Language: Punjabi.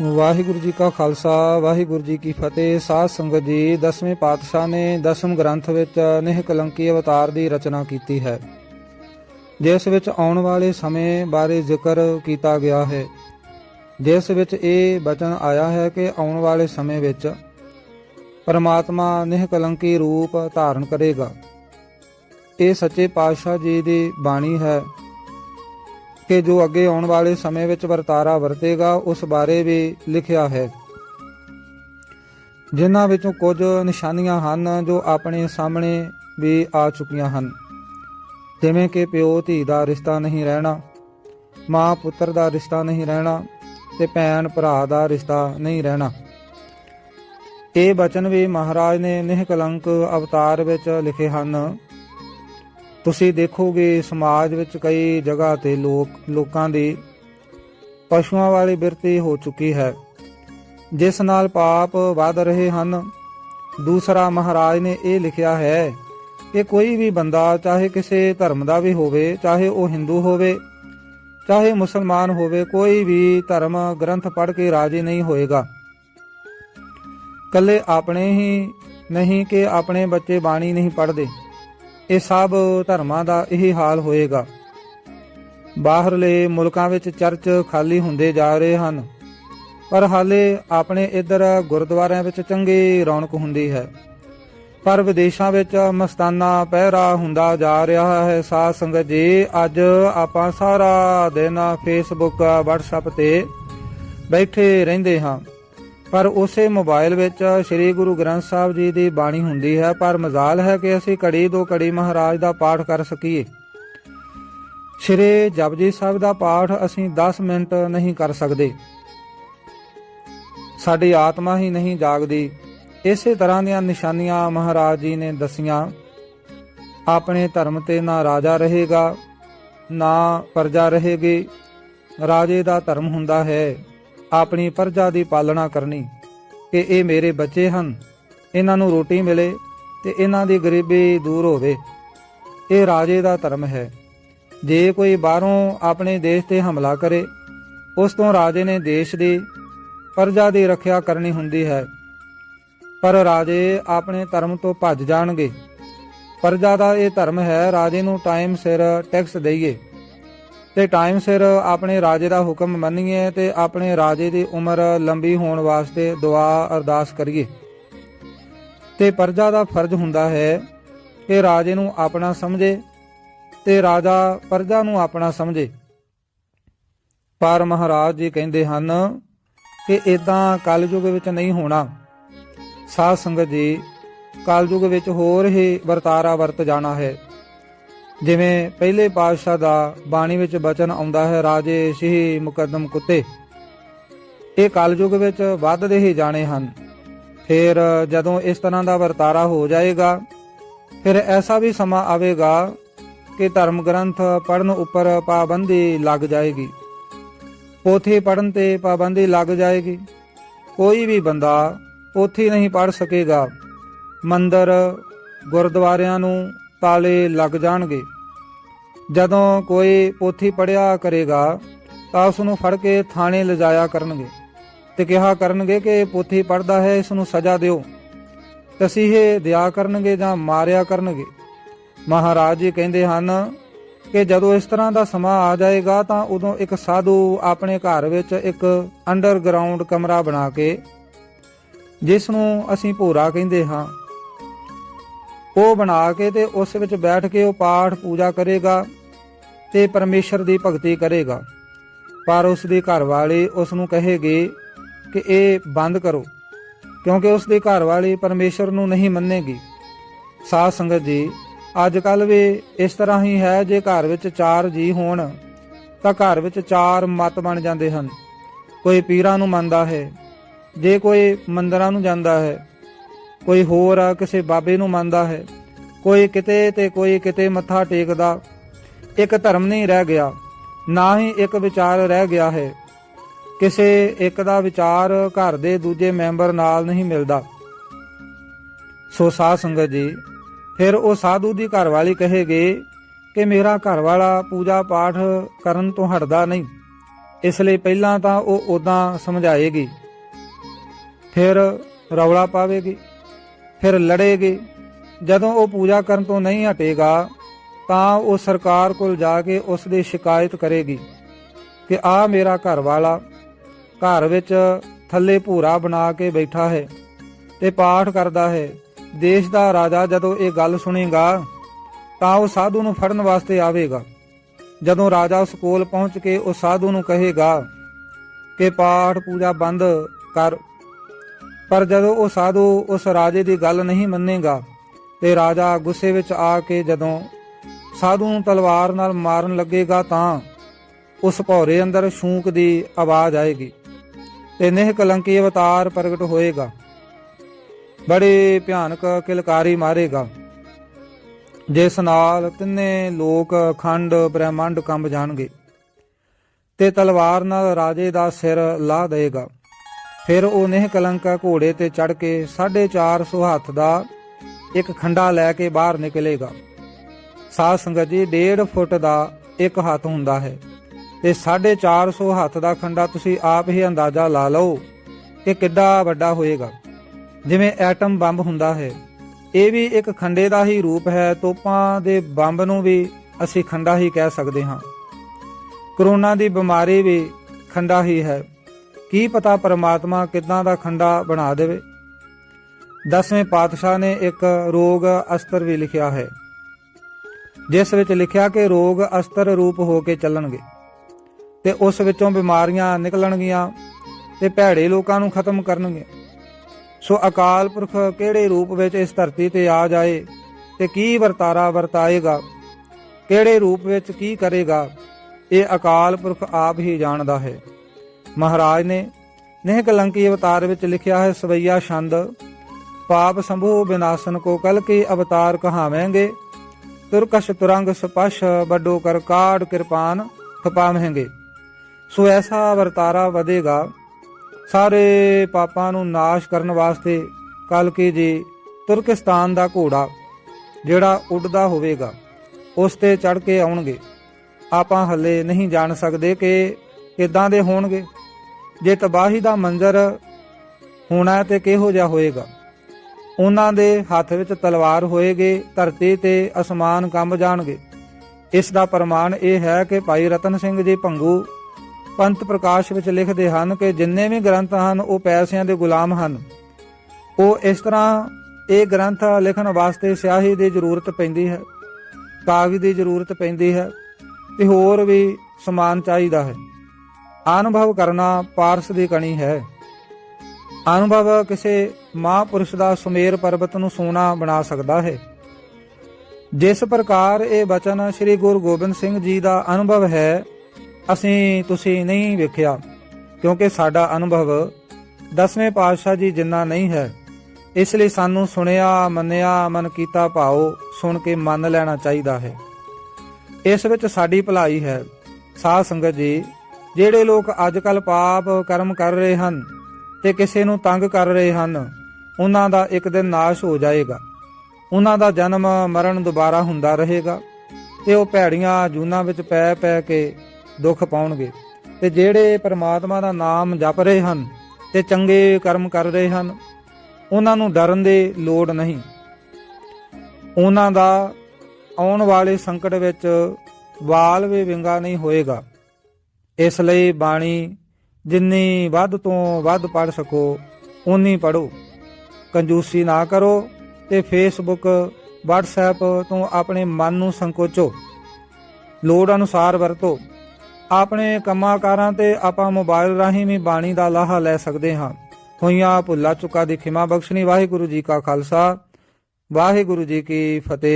ਵਾਹਿਗੁਰੂ ਜੀ ਕਾ ਖਾਲਸਾ, ਵਾਹਿਗੁਰੂ ਜੀ ਕੀ ਫਤਿਹ। ਸਾਧ ਸੰਗਤ ਜੀ, ਦਸਵੇਂ ਪਾਤਸ਼ਾਹ ਨੇ ਦਸਮ ਗ੍ਰੰਥ ਵਿੱਚ ਨਿਹ ਕਲੰਕੀ ਅਵਤਾਰ ਦੀ ਰਚਨਾ ਕੀਤੀ ਹੈ। ਜਿਸ ਵਿੱਚ ਆਉਣ ਵਾਲੇ ਸਮੇਂ ਬਾਰੇ ਜ਼ਿਕਰ ਕੀਤਾ ਗਿਆ ਹੈ। ਜਿਸ ਵਿੱਚ ਇਹ ਬਚਨ ਆਇਆ ਹੈ ਕਿ ਆਉਣ ਵਾਲੇ ਸਮੇਂ ਵਿੱਚ ਪਰਮਾਤਮਾ ਨਿਹ ਕਲੰਕੀ ਰੂਪ ਧਾਰਨ ਕਰੇਗਾ। ਇਹ ਸੱਚੇ ਪਾਤਸ਼ਾਹ ਜੀ ਦੀ ਬਾਣੀ ਹੈ। ਕਿ ਜੋ ਅੱਗੇ ਆਉਣ ਵਾਲੇ ਸਮੇਂ ਵਿੱਚ ਵਰਤਾਰਾ ਵਰਤੇਗਾ, ਉਸ ਬਾਰੇ ਵੀ ਲਿਖਿਆ ਹੈ। ਜਿਨ੍ਹਾਂ ਵਿੱਚੋਂ ਕੁਝ ਨਿਸ਼ਾਨੀਆਂ ਹਨ ਜੋ ਆਪਣੇ ਸਾਹਮਣੇ ਵੀ ਆ ਚੁੱਕੀਆਂ ਹਨ। ਜਿਵੇਂ ਕਿ ਪਿਓ ਧੀ ਦਾ ਰਿਸ਼ਤਾ ਨਹੀਂ ਰਹਿਣਾ, ਮਾਂ ਪੁੱਤਰ ਦਾ ਰਿਸ਼ਤਾ ਨਹੀਂ ਰਹਿਣਾ ਤੇ ਭੈਣ ਭਰਾ ਦਾ ਰਿਸ਼ਤਾ ਨਹੀਂ ਰਹਿਣਾ। ਇਹ ਬਚਨ ਵੀ ਮਹਾਰਾਜ ਨੇ ਨਿਹਕਲੰਕ ਅਵਤਾਰ ਵਿੱਚ ਲਿਖੇ ਹਨ। ਤੁਸੀਂ ਦੇਖੋਗੇ ਸਮਾਜ ਵਿੱਚ ਕਈ ਜਗ੍ਹਾ ਤੇ ਲੋਕ, ਲੋਕਾਂ ਦੀ ਪਸ਼ੂਆਂ ਵਾਲੀ ਬਿਰਤੀ ਹੋ ਚੁੱਕੀ ਹੈ। ਜਿਸ ਨਾਲ ਪਾਪ ਵਧ ਰਹੇ ਹਨ। ਦੂਸਰਾ ਮਹਾਰਾਜ ਨੇ ਇਹ ਲਿਖਿਆ ਹੈ ਕਿ ਕੋਈ ਵੀ ਬੰਦਾ ਚਾਹੇ ਕਿਸੇ ਧਰਮ ਦਾ ਵੀ ਹੋਵੇ, ਚਾਹੇ ਉਹ ਹਿੰਦੂ ਹੋਵੇ, ਚਾਹੇ ਮੁਸਲਮਾਨ ਹੋਵੇ, ਕੋਈ ਵੀ ਧਰਮ ਗ੍ਰੰਥ ਪੜ੍ਹ ਕੇ ਰਾਜੀ ਨਹੀਂ ਹੋਏਗਾ। ਕੱਲੇ ਆਪਣੇ ਹੀ ਨਹੀਂ ਕਿ ਆਪਣੇ ਬੱਚੇ ਬਾਣੀ ਨਹੀਂ ਪੜ੍ਹਦੇ। ਇਹ ਸਭ ਧਰਮਾਂ ਦਾ ਇਹੀ ਹਾਲ ਹੋਏਗਾ। ਬਾਹਰਲੇ ਮੁਲਕਾਂ ਵਿੱਚ ਚਰਚ ਖਾਲੀ ਹੁੰਦੇ ਜਾ ਰਹੇ ਹਨ। ਪਰ ਹਾਲੇ ਆਪਣੇ ਇੱਧਰ ਗੁਰਦੁਆਰਿਆਂ ਵਿੱਚ ਚੰਗੀ ਰੌਣਕ ਹੁੰਦੀ ਹੈ। ਪਰ ਵਿਦੇਸ਼ਾਂ ਵਿੱਚ ਮਸਤਾਨਾ ਪਹਿਰਾ ਹੁੰਦਾ ਜਾ ਰਿਹਾ ਹੈ। ਸਾਧ ਸੰਗਤ ਜੀ, ਅੱਜ ਆਪਾਂ ਸਾਰਾ ਦਿਨ ਫੇਸਬੁੱਕ WhatsApp ਤੇ ਬੈਠੇ ਰਹਿੰਦੇ ਹਾਂ। ਪਰ ਉਸੇ ਮੋਬਾਈਲ ਵਿੱਚ ਸ੍ਰੀ ਗੁਰੂ ਗ੍ਰੰਥ ਸਾਹਿਬ ਜੀ ਦੀ ਬਾਣੀ ਹੁੰਦੀ ਹੈ, ਪਰ ਮਜ਼ਾਲ ਹੈ ਕਿ ਅਸੀਂ ਘੜੀ ਦੋ ਘੜੀ ਮਹਾਰਾਜ ਦਾ ਪਾਠ ਕਰ ਸਕੀਏ। ਸ੍ਰੀ ਜਪਜੀ ਸਾਹਿਬ ਦਾ ਪਾਠ ਅਸੀਂ 10 ਮਿੰਟ ਨਹੀਂ ਕਰ ਸਕਦੇ। ਸਾਡੀ ਆਤਮਾ ਹੀ ਨਹੀਂ ਜਾਗਦੀ। ਇਸੇ ਤਰ੍ਹਾਂ ਦੀਆਂ ਨਿਸ਼ਾਨੀਆਂ ਮਹਾਰਾਜ ਜੀ ਨੇ ਦਸੀਆਂ। ਆਪਣੇ ਧਰਮ ਤੇ ਨਾ ਰਾਜਾ ਰਹੇਗਾ, ਨਾ ਪ੍ਰਜਾ ਰਹੇਗੀ। ਰਾਜੇ ਦਾ ਧਰਮ ਹੁੰਦਾ ਹੈ। ਆਪਣੀ ਪਰਜਾ ਦੀ ਪਾਲਣਾ ਕਰਨੀ, ਕਿ ਇਹ ਮੇਰੇ ਬੱਚੇ ਹਨ, ਇਹਨਾਂ ਨੂੰ ਰੋਟੀ ਮਿਲੇ ਤੇ ਇਹਨਾਂ ਦੀ ਗਰੀਬੀ ਦੂਰ ਹੋਵੇ। ਇਹ ਰਾਜੇ ਦਾ ਧਰਮ ਹੈ। ਜੇ ਕੋਈ ਬਾਹਰੋਂ ਆਪਣੇ ਦੇਸ਼ ਤੇ ਹਮਲਾ ਕਰੇ, ਉਸ ਤੋਂ ਰਾਜੇ ਨੇ ਦੇਸ਼ ਦੀ ਪਰਜਾ ਦੀ ਰੱਖਿਆ ਕਰਨੀ ਹੁੰਦੀ ਹੈ। ਪਰ ਰਾਜੇ ਆਪਣੇ ਧਰਮ ਤੋਂ ਭੱਜ ਜਾਣਗੇ। ਪਰਜਾ ਦਾ ਇਹ ਧਰਮ ਹੈ, ਰਾਜੇ ਨੂੰ ਟਾਈਮ ਸਿਰ ਟੈਕਸ ਦੇਈਏ। ਤੇ ਟਾਈਮ ਸਿਰ ਆਪਣੇ ਰਾਜੇ ਦਾ ਹੁਕਮ ਮੰਨੀਏ ਤੇ ਆਪਣੇ ਰਾਜੇ ਦੀ ਉਮਰ ਲੰਬੀ ਹੋਣ ਵਾਸਤੇ ਦੁਆ ਅਰਦਾਸ ਕਰੀਏ। ਤੇ ਪਰਜਾ ਦਾ ਫਰਜ਼ ਹੁੰਦਾ ਹੈ ਕਿ ਰਾਜੇ ਨੂੰ ਆਪਣਾ ਸਮਝੇ ਤੇ ਰਾਜਾ ਪਰਜਾ ਨੂੰ ਆਪਣਾ ਸਮਝੇ। ਪਰ ਮਹਾਰਾਜ ਜੀ ਕਹਿੰਦੇ ਹਨ ਕਿ ਇਦਾਂ ਕਲਯੁਗ ਵਿੱਚ ਨਹੀਂ ਹੋਣਾ। ਸਾਧ ਸੰਗਤ ਜੀ, ਕਲਯੁਗ ਵਿੱਚ ਹੋਰ ਹੀ ਵਰਤਾਰਾ ਵਰਤ ਜਾਣਾ ਹੈ। ਜਿਵੇਂ ਪਹਿਲੇ ਪਾਤਸ਼ਾਹ ਦਾ ਬਾਣੀ ਵਿੱਚ ਬਚਨ ਆਉਂਦਾ ਹੈ, ਰਾਜੇ ਸਿਹ ਮੁਕੱਦਮ ਕੁੱਤੇ। ਇਹ ਕਲਯੁਗ ਵਿੱਚ ਵੱਧਦੇ ਹੀ ਜਾਣੇ ਹਨ। ਫਿਰ ਜਦੋਂ ਇਸ ਤਰ੍ਹਾਂ ਦਾ ਵਰਤਾਰਾ ਹੋ ਜਾਏਗਾ, ਫਿਰ ਐਸਾ ਵੀ ਸਮਾਂ ਆਵੇਗਾ ਕਿ ਧਰਮ ਗ੍ਰੰਥ ਪੜਨ ਉੱਪਰ ਪਾਬੰਦੀ ਲੱਗ ਜਾਏਗੀ। ਪੋਥੀ ਪੜਨ ਤੇ ਪਾਬੰਦੀ ਲੱਗ ਜਾਏਗੀ। ਕੋਈ ਵੀ ਬੰਦਾ ਪੋਥੀ ਨਹੀਂ ਪੜ ਸਕੇਗਾ। ਮੰਦਰ ਗੁਰਦੁਆਰਿਆਂ ਨੂੰ ਤਾਲੇ ਲੱਗ ਜਾਣਗੇ। ਜਦੋਂ ਕੋਈ ਪੋਥੀ ਪੜਿਆ ਕਰੇਗਾ ਤਾਂ ਉਸ ਨੂੰ ਫੜ ਕੇ ਥਾਣੇ ਲਿਜਾਇਆ ਕਰਨਗੇ ਤੇ ਕਿਹਾ ਕਰਨਗੇ ਕਿ ਇਹ ਪੋਥੀ ਪੜਦਾ ਹੈ, ਇਸ ਨੂੰ ਸਜ਼ਾ ਦਿਓ। ਤਸੀਹੇ ਦਿਆ ਕਰਨਗੇ ਜਾਂ ਮਾਰਿਆ ਕਰਨਗੇ। ਮਹਾਰਾਜ ਜੀ ਕਹਿੰਦੇ ਹਨ ਕਿ ਜਦੋਂ ਇਸ ਤਰ੍ਹਾਂ ਦਾ ਸਮਾਂ ਆ ਜਾਏਗਾ ਤਾਂ ਉਦੋਂ ਇੱਕ ਸਾਧੂ ਆਪਣੇ ਘਰ ਵਿੱਚ ਇੱਕ ਅੰਡਰਗਰਾਉਂਡ ਕਮਰਾ ਬਣਾ ਕੇ, ਜਿਸ ਨੂੰ ਅਸੀਂ ਭੋਰਾ ਕਹਿੰਦੇ ਹਾਂ ਉਹ ਬਣਾ ਕੇ ਤੇ ਉਸ ਵਿੱਚ ਬੈਠ ਕੇ ਉਹ ਪਾਠ ਪੂਜਾ ਕਰੇਗਾ ਤੇ ਪਰਮੇਸ਼ਰ ਦੀ ਭਗਤੀ ਕਰੇਗਾ। ਪਰ ਉਸ ਦੀ ਘਰਵਾਲੀ ਉਸ ਨੂੰ ਕਹੇਗੀ ਕਿ ਇਹ ਬੰਦ ਕਰੋ, ਕਿਉਂਕਿ ਉਸ ਦੀ ਘਰਵਾਲੀ ਪਰਮੇਸ਼ਰ ਨੂੰ ਨਹੀਂ ਮੰਨੇਗੀ। ਸਾਧ ਸੰਗਤ ਜੀ ਅੱਜ ਕੱਲ ਵੀ ਇਸ ਤਰ੍ਹਾਂ ਹੀ ਹੈ, ਜੇ ਘਰ ਵਿੱਚ ਚਾਰ ਜੀ ਹੋਣ, ਤਾਂ ਘਰ ਵਿੱਚ ਚਾਰ ਮਤ ਬਣ ਜਾਂਦੇ ਹਨ। ਕੋਈ ਪੀਰਾਂ ਨੂੰ ਮੰਨਦਾ ਹੈ, ਜੇ ਕੋਈ ਮੰਦਰਾਂ ਨੂੰ ਜਾਂਦਾ ਹੈ ਕੋਈ ਹੋਰ ਕਿਸੇ ਬਾਬੇ ਨੂੰ ਮੰਨਦਾ ਹੈ, ਕੋਈ ਕਿਤੇ ਤੇ ਕੋਈ ਕਿਤੇ ਮੱਥਾ ਟੇਕਦਾ, ਇੱਕ ਧਰਮ ਨਹੀਂ ਰਹਿ ਗਿਆ, ਨਾ ਹੀ ਇੱਕ ਵਿਚਾਰ ਰਹਿ ਗਿਆ ਹੈ। ਕਿਸੇ ਇੱਕ ਦਾ ਵਿਚਾਰ ਘਰ ਦੇ ਦੂਜੇ ਮੈਂਬਰ ਨਾਲ ਨਹੀਂ ਮਿਲਦਾ। ਸੋ ਸਾਧ ਸੰਗਤ ਜੀ, ਫਿਰ ਉਹ ਸਾਧੂ ਦੀ ਘਰਵਾਲੀ ਕਹੇਗੀ ਕਿ ਮੇਰਾ ਘਰਵਾਲਾ ਪੂਜਾ ਪਾਠ ਕਰਨ ਤੋਂ ਹਟਦਾ ਨਹੀਂ। ਇਸ ਲਈ ਪਹਿਲਾਂ ਤਾਂ ਉਹ ਉਦਾਂ ਸਮਝਾਏਗੀ। ਫਿਰ ਰੌਲਾ ਪਾਵੇਗੀ। ਫਿਰ ਲੜੇਗੀ। ਜਦੋਂ ਉਹ ਪੂਜਾ ਕਰਨ ਤੋਂ ਨਹੀਂ ਹਟੇਗਾ, ਤਾਂ ਉਹ ਸਰਕਾਰ ਕੋਲ ਜਾ ਕੇ ਉਸ ਦੀ ਸ਼ਿਕਾਇਤ ਕਰੇਗੀ ਕਿ ਆ ਮੇਰਾ ਘਰ ਵਾਲਾ ਘਰ ਵਿੱਚ ਥੱਲੇ ਭੂਰਾ ਬਣਾ ਕੇ ਬੈਠਾ ਹੈ ਤੇ ਪਾਠ ਕਰਦਾ ਹੈ। ਦੇਸ਼ ਦਾ ਰਾਜਾ ਜਦੋਂ ਇਹ ਗੱਲ ਸੁਣੇਗਾ, ਤਾਂ ਉਹ ਸਾਧੂ ਨੂੰ ਫੜਨ ਵਾਸਤੇ ਆਵੇਗਾ। ਜਦੋਂ ਰਾਜਾ ਉਸ ਕੋਲ ਪਹੁੰਚ ਕੇ ਉਸ ਸਾਧੂ ਨੂੰ ਕਹੇਗਾ ਕਿ ਪਾਠ ਪੂਜਾ ਬੰਦ ਕਰ ਪਰ ਜਦੋਂ ਉਹ ਸਾਧੂ ਉਸ ਰਾਜੇ ਦੀ ਗੱਲ ਨਹੀਂ ਮੰਨੇਗਾ, ਤੇ ਰਾਜਾ ਗੁੱਸੇ ਵਿੱਚ ਆ ਕੇ ਜਦੋਂ ਸਾਧੂ ਨੂੰ ਤਲਵਾਰ ਨਾਲ ਮਾਰਨ ਲੱਗੇਗਾ ਤਾਂ ਉਸ ਭੌਰੇ ਅੰਦਰ ਸ਼ੂਕ ਦੀ ਆਵਾਜ਼ ਆਏਗੀ ਤੇ ਨਿਹ ਕਲੰਕੀ ਅਵਤਾਰ ਪ੍ਰਗਟ ਹੋਏਗਾ। ਬੜੇ ਭਿਆਨਕ ਕਿਲਕਾਰੀ ਮਾਰੇਗਾ, ਜਿਸ ਨਾਲ ਤਿੰਨੇ ਲੋਕ ਖੰਡ ਬ੍ਰਹਿਮੰਡ ਕੰਬ ਜਾਣਗੇ ਤੇ ਤਲਵਾਰ ਨਾਲ ਰਾਜੇ ਦਾ ਸਿਰ ਲਾ ਦੇਗਾ। ਫਿਰ ਉਹ ਨਿਹ ਕਲੰਕਾ ਘੋੜੇ ਤੇ ਚੜ ਕੇ 450 ਹੱਥ ਦਾ ਇੱਕ ਖੰਡਾ ਲੈ ਕੇ ਬਾਹਰ ਨਿਕਲੇਗਾ। ਸਾਧ ਸੰਗਤ ਜੀ 1.5 ਫੁੱਟ ਦਾ ਇੱਕ ਹੱਥ ਹੁੰਦਾ ਹੈ ਤੇ 450 ਹੱਥ ਦਾ ਖੰਡਾ ਤੁਸੀਂ ਆਪ ਹੀ ਅੰਦਾਜ਼ਾ ਲਾ ਲਓ ਕਿ ਕਿੱਡਾ ਵੱਡਾ ਹੋਏਗਾ। ਜਿਵੇਂ ਐਟਮ ਬੰਬ ਹੁੰਦਾ ਹੈ, ਇਹ ਵੀ ਇੱਕ ਖੰਡੇ ਦਾ ਹੀ ਰੂਪ ਹੈ, ਤੋਪਾਂ ਦੇ ਬੰਬ ਨੂੰ ਵੀ ਅਸੀਂ ਖੰਡਾ ਹੀ ਕਹਿ ਸਕਦੇ ਹਾਂ। ਕਰੋਨਾ ਦੀ ਬਿਮਾਰੀ ਵੀ ਖੰਡਾ ਹੀ ਹੈ। ਕੀ ਪਤਾ ਪਰਮਾਤਮਾ ਕਿਦਾਂ ਦਾ ਖੰਡਾ ਬਣਾ ਦੇਵੇ? ਦਸਵੇਂ ਪਾਤਸ਼ਾਹ ਨੇ ਇੱਕ ਰੋਗ ਅਸਤਰ ਵੀ ਲਿਖਿਆ ਹੈ, ਜਿਸ ਵਿੱਚ ਲਿਖਿਆ ਕਿ ਰੋਗ ਅਸਤਰ ਰੂਪ ਹੋ ਕੇ ਚੱਲਣਗੇ ਤੇ ਉਸ ਵਿੱਚੋਂ ਬਿਮਾਰੀਆਂ ਨਿਕਲਣਗੀਆਂ ਤੇ ਭੈੜੇ ਲੋਕਾਂ ਨੂੰ ਖਤਮ ਕਰਨਗੇ। ਸੋ ਅਕਾਲ ਪੁਰਖ ਕਿਹੜੇ ਰੂਪ ਵਿੱਚ ਇਸ ਧਰਤੀ ਤੇ ਆ ਜਾਏ ਤੇ ਕੀ ਵਰਤਾਰਾ ਵਰਤਾਏਗਾ? ਕਿਹੜੇ ਰੂਪ ਵਿੱਚ ਕੀ ਕਰੇਗਾ? ਇਹ ਅਕਾਲ ਪੁਰਖ ਆਪ ਹੀ ਜਾਣਦਾ ਹੈ। ਮਹਾਰਾਜ ਨੇ ਨਿਹ ਕਲੰਕੀ ਅਵਤਾਰ ਵਿੱਚ ਲਿਖਿਆ ਹੈ, ਸਵਈਆ ਛੰਦ, ਪਾਪ ਸੰਭੂ ਵਿਨਾਸ਼ਨ ਕੋ ਕਲ ਕੀ ਅਵਤਾਰ ਕਹਾਵੇਂਗੇ, ਤੁਰਕਸ਼ ਤੁਰੰਗ ਸਪਸ਼ ਵੱਡੋ ਕਰ ਕਾੜ ਕਿਰਪਾਨ ਖਪਾਵੇਂਗੇ। ਸੋ ਐਸਾ ਵਰਤਾਰਾ ਵਧੇਗਾ, ਸਾਰੇ ਪਾਪਾਂ ਨੂੰ ਨਾਸ਼ ਕਰਨ ਵਾਸਤੇ ਕਲ ਕੇ ਜੀ ਤੁਰਕਿਸਤਾਨ ਦਾ ਘੋੜਾ, ਜਿਹੜਾ ਉੱਡਦਾ ਹੋਵੇਗਾ, ਉਸ ਤੇ ਚੜ ਕੇ ਆਉਣਗੇ। ਆਪਾਂ ਹੱਲੇ ਨਹੀਂ ਜਾਣ ਸਕਦੇ ਕਿ ਕਿਦਾਂ ਦੇ ਹੋਣਗੇ। ਜੇ ਤਬਾਹੀ ਦਾ ਮੰਜ਼ਰ ਹੋਣਾ ਹੈ ਤੇ ਕਿਹੋ ਜਿਹਾ ਹੋਏਗਾ? ਉਹਨਾਂ ਦੇ ਹੱਥ ਵਿੱਚ ਤਲਵਾਰ ਹੋਏਗੀ, ਧਰਤੀ ਤੇ ਅਸਮਾਨ ਕੰਬ ਜਾਣਗੇ। ਇਸ ਦਾ ਪ੍ਰਮਾਣ ਇਹ ਹੈ ਕਿ ਭਾਈ ਰਤਨ ਸਿੰਘ ਜੀ ਭੰਗੂ ਪੰਥ ਪ੍ਰਕਾਸ਼ ਵਿੱਚ ਲਿਖਦੇ ਹਨ ਕਿ ਜਿੰਨੇ ਵੀ ਗ੍ਰੰਥ ਹਨ, ਉਹ ਪੈਸਿਆਂ ਦੇ ਗੁਲਾਮ ਹਨ। ਉਹ ਇਸ ਤਰ੍ਹਾਂ ਇਹ ਗ੍ਰੰਥ ਲਿਖਣ ਵਾਸਤੇ ਸਿਆਹੀ ਦੀ ਜ਼ਰੂਰਤ ਪੈਂਦੀ ਹੈ, ਕਾਗਜ਼ ਦੀ ਜ਼ਰੂਰਤ ਪੈਂਦੀ ਹੈ ਤੇ ਹੋਰ ਵੀ ਸਮਾਨ ਚਾਹੀਦਾ ਹੈ। ਅਨੁਭਵ ਕਰਨਾ ਪਾਰਸ ਦੀ ਕਣੀ ਹੈ। ਅਨੁਭਵ ਕਿਸੇ ਮਹਾਪੁਰਸ਼ ਦਾ ਸੁਮੇਰ ਪਰਬਤ ਨੂੰ ਸੋਨਾ ਬਣਾ ਸਕਦਾ ਹੈ। ਜਿਸ ਪ੍ਰਕਾਰ ਇਹ ਬਚਨ ਸ੍ਰੀ ਗੁਰੂ ਗੋਬਿੰਦ ਸਿੰਘ ਜੀ ਦਾ ਅਨੁਭਵ ਹੈ, ਅਸੀਂ ਤੁਸੀਂ ਨਹੀਂ ਵੇਖਿਆ, ਕਿਉਂਕਿ ਸਾਡਾ ਅਨੁਭਵ ਦਸਵੇਂ ਪਾਤਸ਼ਾਹ ਜੀ ਜਿੰਨਾ ਨਹੀਂ ਹੈ। ਇਸ ਲਈ ਸਾਨੂੰ ਸੁਣਿਆ, ਮੰਨਿਆ, ਮਨ ਕੀਤਾ ਭਾਉ ਸੁਣ ਕੇ ਮੰਨ ਲੈਣਾ ਚਾਹੀਦਾ ਹੈ। ਇਸ ਵਿੱਚ ਸਾਡੀ ਭਲਾਈ ਹੈ। ਸਾਧ ਸੰਗਤ ਜੀ ਜਿਹੜੇ ਲੋਕ ਅੱਜ ਕੱਲ ਪਾਪ ਕਰਮ ਕਰ ਰਹੇ ਹਨ ਤੇ ਕਿਸੇ ਨੂੰ ਤੰਗ ਕਰ ਰਹੇ ਹਨ, ਉਹਨਾਂ ਦਾ ਇੱਕ ਦਿਨ ਨਾਸ਼ ਹੋ ਜਾਏਗਾ। ਉਹਨਾਂ ਦਾ ਜਨਮ ਮਰਨ ਦੁਬਾਰਾ ਹੁੰਦਾ ਰਹੇਗਾ ਤੇ ਉਹ ਭੈੜੀਆਂ ਜੂਨਾਂ ਵਿੱਚ ਪੈ ਪੈ ਕੇ ਦੁੱਖ ਪਾਉਣਗੇ। ਤੇ ਜਿਹੜੇ ਪਰਮਾਤਮਾ ਦਾ ਨਾਮ ਜਪ ਰਹੇ ਹਨ ਤੇ ਚੰਗੇ ਕਰਮ ਕਰ ਰਹੇ ਹਨ, ਉਹਨਾਂ ਨੂੰ ਡਰਨ ਦੀ ਲੋੜ ਨਹੀਂ। ਉਹਨਾਂ ਦਾ ਆਉਣ ਵਾਲੇ ਸੰਕਟ ਵਿੱਚ ਵਾਲ ਵੀ ਵਿੰਗਾ ਨਹੀਂ ਹੋਏਗਾ। ਇਸ ਲਈ ਬਾਣੀ ਜਿੰਨੀ ਵੱਧ ਤੋਂ ਵੱਧ ਪੜ ਸਕੋ ਉਨੀ ਪੜੋ ਕੰਜੂਸੀ ਨਾ ਕਰੋ ਤੇ ਫੇਸਬੁੱਕ WhatsApp ਤੋਂ ਆਪਣੇ ਮਨ ਨੂੰ ਸੰਕੋਚੋ। ਲੋੜ ਅਨੁਸਾਰ ਵਰਤੋ। ਆਪਣੇ ਕੰਮਾਂ-ਕਾਰਾਂ ਤੇ ਆਪਾਂ ਮੋਬਾਈਲ ਰਾਹੀਂ ਵੀ ਬਾਣੀ ਦਾ ਲਾਹਾ ਲੈ ਸਕਦੇ ਹਾਂ। ਹੋਈਆਂ ਭੁੱਲਾ ਚੁੱਕਾ ਦੀ ਖਿਮਾ ਬਖਸ਼ਣੀ। ਵਾਹਿਗੁਰੂ ਜੀ ਕਾ ਖਾਲਸਾ। ਵਾਹਿਗੁਰੂ ਜੀ ਕੀ ਫਤਿਹ।